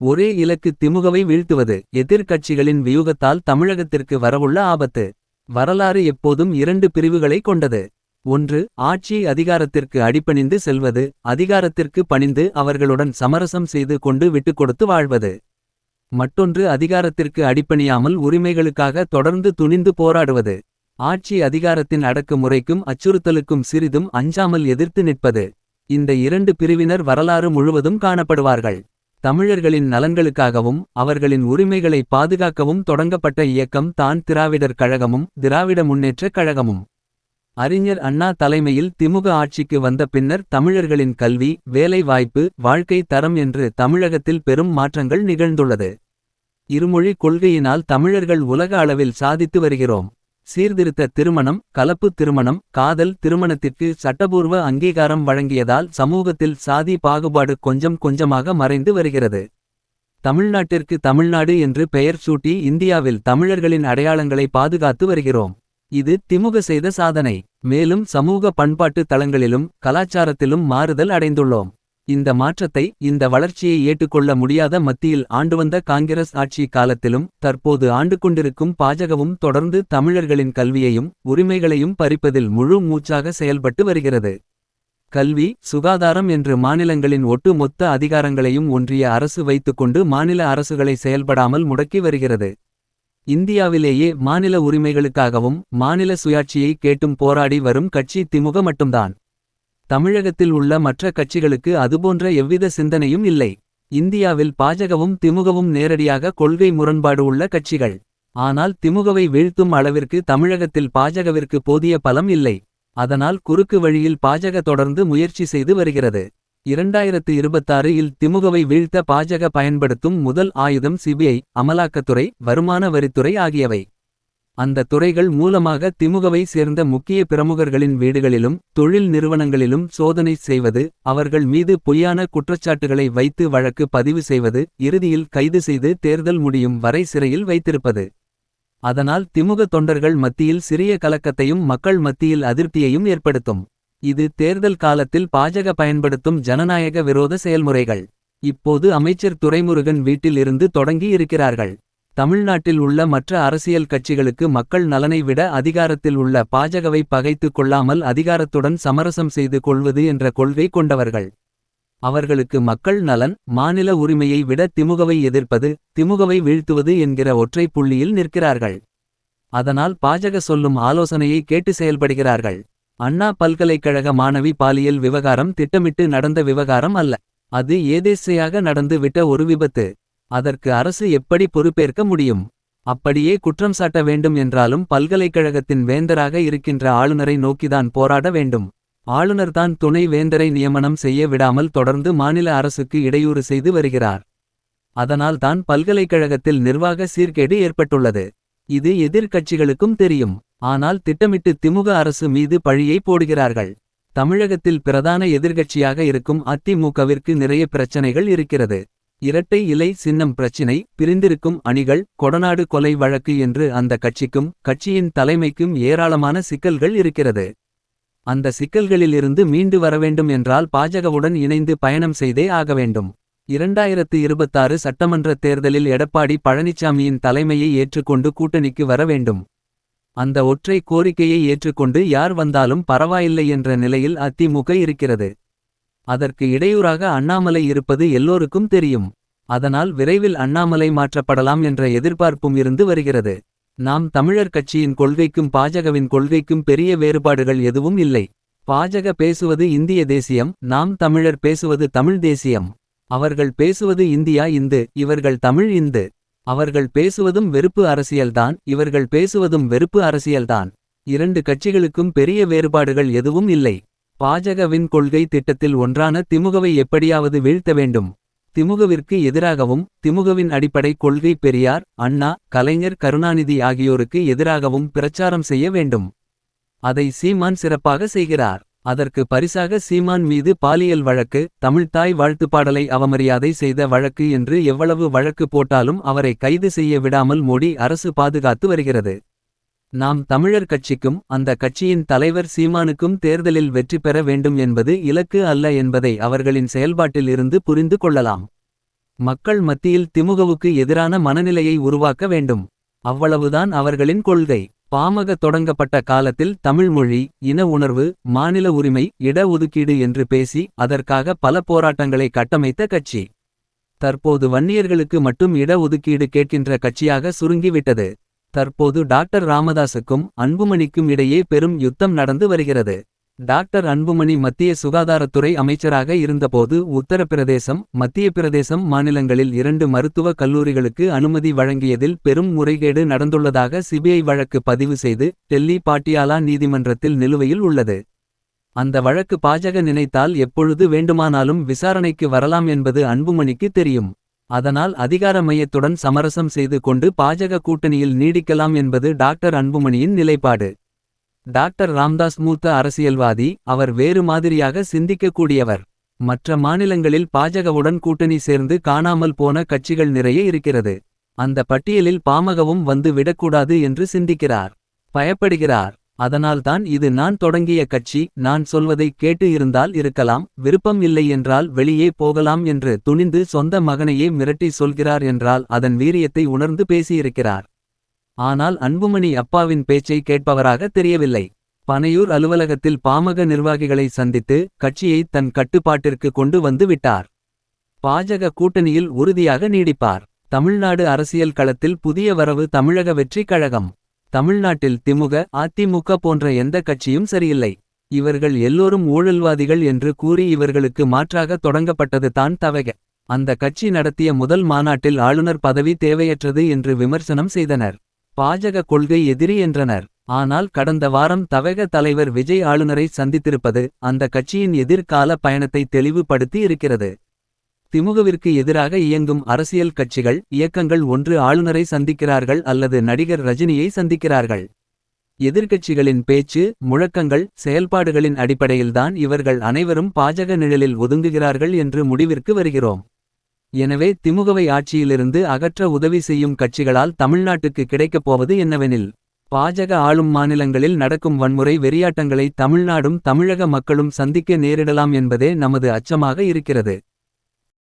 ஒரே இலக்கு திமுகவை வீழ்த்துவது. எதிர்க்கட்சிகளின் வியூகத்தால் தமிழகத்திற்கு வரவுள்ள ஆபத்து. வரலாறு எப்போதும் இரண்டு பிரிவுகளை கொண்டது. ஒன்று ஆட்சி அதிகாரத்திற்கு அடிபணிந்து செல்வது. அதிகாரத்திற்கு பணிந்து அவர்களுடன் சமரசம் செய்து கொண்டு விட்டுக்கொடுத்து வாழ்வது. மற்றொன்று அதிகாரத்திற்கு அடிபணியாமல் உரிமைகளுக்காக தொடர்ந்து துணிந்து போராடுவது. ஆட்சி அதிகாரத்தின் அடக்குமுறைக்கும் அச்சுறுத்தலுக்கும் சிறிதும் அஞ்சாமல் எதிர்த்து நிற்பது. இந்த இரண்டு பிரிவினர் வரலாறு முழுவதும் காணப்படுவார்கள். தமிழர்களின் நலன்களுக்காகவும் அவர்களின் உரிமைகளை பாதுகாக்கவும் தொடங்கப்பட்ட இயக்கம் தான் திராவிடர் கழகமும் திராவிட முன்னேற்றக் கழகமும். அறிஞர் அண்ணா தலைமையில் திமுக ஆட்சிக்கு வந்த பின்னர் தமிழர்களின் கல்வி வேலைவாய்ப்பு வாழ்க்கை தரம் என்று தமிழகத்தில் பெரும் மாற்றங்கள் நிகழ்ந்துள்ளது. இருமொழி கொள்கையினால் தமிழர்கள் உலக அளவில் சாதித்து வருகிறோம். சீர்திருத்த திருமணம் கலப்பு திருமணம் காதல் திருமணத்திற்கு சட்டபூர்வ அங்கீகாரம் வழங்கியதால் சமூகத்தில் சாதி பாகுபாடு கொஞ்சம் கொஞ்சமாக மறைந்து வருகிறது. தமிழ்நாட்டிற்கு தமிழ்நாடு என்று பெயர் சூட்டி இந்தியாவில் தமிழர்களின் அடையாளங்களை பாதுகாத்து வருகிறோம். இது திமுக செய்த சாதனை. மேலும் சமூக பண்பாட்டு தளங்களிலும் கலாச்சாரத்திலும் மாறுதல் அடைந்துள்ளோம். இந்த மாற்றத்தை இந்த வளர்ச்சியை ஏற்றுக்கொள்ள முடியாத மத்தியில் ஆண்டுவந்த காங்கிரஸ் ஆட்சி காலத்திலும் தற்போது ஆண்டு கொண்டிருக்கும் பாஜகவும் தொடர்ந்து தமிழர்களின் கல்வியையும் உரிமைகளையும் பறிப்பதில் முழு மூச்சாக செயல்பட்டு வருகிறது. கல்வி சுகாதாரம் என்று மாநிலங்களின் ஒட்டுமொத்த அதிகாரங்களையும் ஒன்றிய அரசு வைத்துக்கொண்டு மாநில அரசுகளை செயல்படாமல் முடக்கி வருகிறது. இந்தியாவிலேயே மாநில உரிமைகளுக்காகவும் மாநில சுயாட்சியை கேட்டும் போராடி வரும் கட்சி திமுக மட்டும்தான். தமிழகத்தில் உள்ள மற்ற கட்சிகளுக்கு அதுபோன்ற எவ்வித சிந்தனையும் இல்லை. இந்தியாவில் பாஜகவும் திமுகவும் நேரடியாக கொள்கை முரண்பாடு உள்ள கட்சிகள். ஆனால் திமுகவை வீழ்த்தும் அளவிற்கு தமிழகத்தில் பாஜகவிற்கு போதிய பலம் இல்லை. அதனால் குறுக்கு வழியில் பாஜக தொடர்ந்து முயற்சி செய்து வருகிறது. இரண்டாயிரத்து இருபத்தாறு இல் திமுகவை வீழ்த்த பாஜக பயன்படுத்தும் முதல் ஆயுதம் சிபிஐ அமலாக்கத்துறை வருமான வரித்துறை ஆகியவை. அந்த துறைகள் மூலமாக திமுகவை சேர்ந்த முக்கிய பிரமுகர்களின் வீடுகளிலும் தொழில் நிறுவனங்களிலும் சோதனை செய்வது அவர்கள் மீது பொய்யான குற்றச்சாட்டுகளை வைத்து வழக்கு பதிவு செய்வது இறுதியில் கைது செய்து தேர்தல் முடியும் வரை சிறையில் வைத்திருப்பது. அதனால் திமுக தொண்டர்கள் மத்தியில் சிறிய கலக்கத்தையும் மக்கள் மத்தியில் அதிருப்தியையும் ஏற்படுத்தும். இது தேர்தல் காலத்தில் பாஜக பயன்படுத்தும் ஜனநாயக விரோத செயல்முறைகள். இப்போது அமைச்சர் துரைமுருகன் வீட்டில் இருந்து தொடங்கி இருக்கிறார்கள். தமிழ்நாட்டில் உள்ள மற்ற அரசியல் கட்சிகளுக்கு மக்கள் நலனை விட அதிகாரத்தில் உள்ள பாஜகவை பகைத்து கொள்ளாமல் அதிகாரத்துடன் சமரசம் செய்து கொள்வது என்ற கொள்கை கொண்டவர்கள். அவர்களுக்கு மக்கள் நலன் மாநில உரிமையை விட திமுகவை எதிர்ப்பது திமுகவை வீழ்த்துவது என்கிற ஒற்றை புள்ளியில் நிற்கிறார்கள். அதனால் பாஜக சொல்லும் ஆலோசனையை கேட்டு செயல்படுகிறார்கள். அண்ணா பல்கலைக்கழக மாணவி பாலியல் விவகாரம் திட்டமிட்டு நடந்த விவகாரம் அல்ல. அது ஏதேச்சையாக நடந்து விட்ட ஒரு விபத்து. அதற்கு அரசு எப்படி பொறுப்பேற்க முடியும்? அப்படியே குற்றம் சாட்ட வேண்டும் என்றாலும் பல்கலைக்கழகத்தின் வேந்தராக இருக்கின்ற ஆளுநரை நோக்கிதான் போராட வேண்டும். ஆளுநர்தான் துணை வேந்தரை நியமனம் செய்ய விடாமல் தொடர்ந்து மாநில அரசுக்கு இடையூறு செய்து வருகிறார். அதனால் தான் பல்கலைக்கழகத்தில் நிர்வாக சீர்கேடு ஏற்பட்டுள்ளது. இது எதிர்க்கட்சிகளுக்கும் தெரியும். ஆனால் திட்டமிட்டு திமுக அரசு மீது பழியை போடுகிறார்கள். தமிழகத்தில் பிரதான எதிர்க்கட்சியாக இருக்கும் அதிமுகவிற்கு நிறைய பிரச்சனைகள் இருக்கிறது. இரட்டை இலை சின்னம் பிரச்சினை பிரிந்திருக்கும் அணிகள் கொடநாடு கொலை வழக்கு என்று அந்த கட்சிக்கும் கட்சியின் தலைமைக்கும் ஏராளமான சிக்கல்கள் இருக்கிறது. அந்த சிக்கல்களிலிருந்து மீண்டு வரவேண்டும் என்றால் பாஜகவுடன் இணைந்து பயணம் செய்தே ஆக வேண்டும். இரண்டாயிரத்து இருபத்தாறு சட்டமன்ற தேர்தலில் எடப்பாடி பழனிசாமியின் தலைமையை ஏற்றுக்கொண்டு கூட்டணிக்கு வர வேண்டும். அந்த ஒற்றை கோரிக்கையை ஏற்றுக்கொண்டு யார் வந்தாலும் பரவாயில்லை என்ற நிலையில் அதிமுக இருக்கிறது. அதற்கு இடையூறாக அண்ணாமலை இருப்பது எல்லோருக்கும் தெரியும். அதனால் விரைவில் அண்ணாமலை மாற்றப்படலாம் என்ற எதிர்பார்ப்பும் இருந்து வருகிறது. நாம் தமிழர் கட்சியின் கொள்கைக்கும் பாஜகவின் கொள்கைக்கும் பெரிய வேறுபாடுகள் எதுவும் இல்லை. பாஜக பேசுவது இந்திய தேசியம் நாம் தமிழர் பேசுவது தமிழ் தேசியம். அவர்கள் பேசுவது இந்தியா இந்து இவர்கள் தமிழ் இந்து. அவர்கள் பேசுவதும் வெறுப்பு அரசியல்தான் இவர்கள் பேசுவதும் வெறுப்பு அரசியல்தான். இரண்டு கட்சிகளுக்கும் பெரிய வேறுபாடுகள் எதுவும் இல்லை. பாஜகவின் கொள்கை திட்டத்தில் ஒன்றான திமுகவை எப்படியாவது வீழ்த்த வேண்டும். திமுகவிற்கு எதிராகவும் திமுகவின் அடிப்படை கொள்கை பெரியார் அண்ணா கலைஞர் கருணாநிதி ஆகியோருக்கு எதிராகவும் பிரச்சாரம் செய்ய வேண்டும். அதை சீமான் சிறப்பாக செய்கிறார். அதற்கு பரிசாக சீமான் மீது பாலியல் வழக்கு தமிழ்தாய் வாழ்த்துப் பாடலை அவமரியாதை செய்த வழக்கு என்று எவ்வளவு வழக்கு போட்டாலும் அவரை கைது செய்ய விடாமல் மோடி அரசு பாதுகாத்து வருகிறது. நாம் தமிழர் கட்சிக்கும் அந்த கட்சியின் தலைவர் சீமானுக்கும் தேர்தலில் வெற்றி பெற வேண்டும் என்பது இலக்கு அல்ல என்பதை அவர்களின் செயல்பாட்டில் இருந்து புரிந்து கொள்ளலாம். மக்கள் மத்தியில் திமுகவுக்கு எதிரான மனநிலையை உருவாக்க வேண்டும். அவ்வளவுதான் அவர்களின் கொள்கை. பாமக தொடங்கப்பட்ட காலத்தில் தமிழ்மொழி இன உணர்வு மாநில உரிமை இட ஒதுக்கீடு என்று பேசி அதற்காக பல போராட்டங்களை கட்டமைத்த கட்சி. தற்போது வன்னியர்களுக்கு மட்டும் இட ஒதுக்கீடு கேட்கின்ற கட்சியாக சுருங்கிவிட்டது. தற்போது டாக்டர் ராமதாசுக்கும் அன்புமணிக்கும் இடையே பெரும் யுத்தம் நடந்து வருகிறது. டாக்டர் அன்புமணி மத்திய சுகாதாரத்துறை அமைச்சராக இருந்தபோது உத்தரப்பிரதேசம் மத்திய பிரதேசம் மாநிலங்களில் இரண்டு மருத்துவக் கல்லூரிகளுக்கு அனுமதி வழங்கியதில் பெரும் முறைகேடு நடந்துள்ளதாக சிபிஐ வழக்கு பதிவு செய்து டெல்லி பாட்டியாலா நீதிமன்றத்தில் நிலுவையில் உள்ளது. அந்த வழக்கு பாஜக நினைத்தால் எப்பொழுது வேண்டுமானாலும் விசாரணைக்கு வரலாம் என்பது அன்புமணிக்கு தெரியும். அதனால் அதிகார மையத்துடன் சமரசம் செய்து கொண்டு பாஜக கூட்டணியில் நீடிக்கலாம் என்பது டாக்டர் அன்புமணியின் நிலைப்பாடு. டாக்டர் ராம்தாஸ் மூத்த அரசியல்வாதி அவர் வேறு மாதிரியாக சிந்திக்கக்கூடியவர். மற்ற மாநிலங்களில் பாஜகவுடன் கூட்டணி சேர்ந்து காணாமல் போன கட்சிகள் நிறைய இருக்கிறது. அந்த பட்டியலில் பாமகவும் வந்து விடக்கூடாது என்று சிந்திக்கிறார். பயப்படுகிறார். அதனால்தான் இது நான் தொடங்கிய கட்சி நான் சொல்வதை கேட்டு இருந்தால் இருக்கலாம் விருப்பம் இல்லை என்றால் வெளியே போகலாம் என்று துணிந்து சொந்த மகனையே மிரட்டி சொல்கிறார் என்றால் அதன் வீரியத்தை உணர்ந்து பேசியிருக்கிறார். ஆனால் அன்புமணி அப்பாவின் பேச்சை கேட்பவராக தெரியவில்லை. பனையூர் அலுவலகத்தில் பாமக நிர்வாகிகளை சந்தித்து கட்சியை தன் கட்டுப்பாட்டிற்கு கொண்டு வந்து விட்டார். பாஜக கூட்டணியில் உறுதியாக நீடிப்பார். தமிழ்நாடு அரசியல் களத்தில் புதிய வரவு தமிழக வெற்றி கழகம். தமிழ்நாட்டில் திமுக அதிமுக போன்ற எந்த கட்சியும் சரியில்லை. இவர்கள் எல்லோரும் ஊழல்வாதிகள் என்று கூறி இவர்களுக்கு மாற்றாக தொடங்கப்பட்டது தான் தவக. அந்த கட்சி நடத்திய முதல் மாநாட்டில் ஆளுநர் பதவி தேவையற்றது என்று விமர்சனம் செய்தனர். பாஜக கொள்கை எதிரி என்றனர். ஆனால் கடந்த வாரம் தவக தலைவர் விஜய் ஆளுநரை சந்தித்திருப்பது அந்த கட்சியின் எதிர்கால பயணத்தை தெளிவுபடுத்தி இருக்கிறது. திமுகவிற்கு எதிராக இயங்கும் அரசியல் கட்சிகள் இயக்கங்கள் ஒன்று ஆளுநரை சந்திக்கிறார்கள் அல்லது நடிகர் ரஜினியை சந்திக்கிறார்கள். எதிர்க்கட்சிகளின் பேச்சு முழக்கங்கள் செயல்பாடுகளின் அடிப்படையில்தான் இவர்கள் அனைவரும் பாஜக நிழலில் ஒதுங்குகிறார்கள் என்று முடிவிற்கு வருகிறோம். எனவே திமுகவை ஆட்சியிலிருந்து அகற்ற உதவி செய்யும் கட்சிகளால் தமிழ்நாட்டுக்கு கிடைக்கப் போவது என்னவெனில் பாஜக ஆளும் மாநிலங்களில் நடக்கும் வன்முறை வெறியாட்டங்களை தமிழ்நாடும் தமிழக மக்களும் சந்திக்க நேரிடலாம் என்பதே நமது அச்சமாக இருக்கிறது.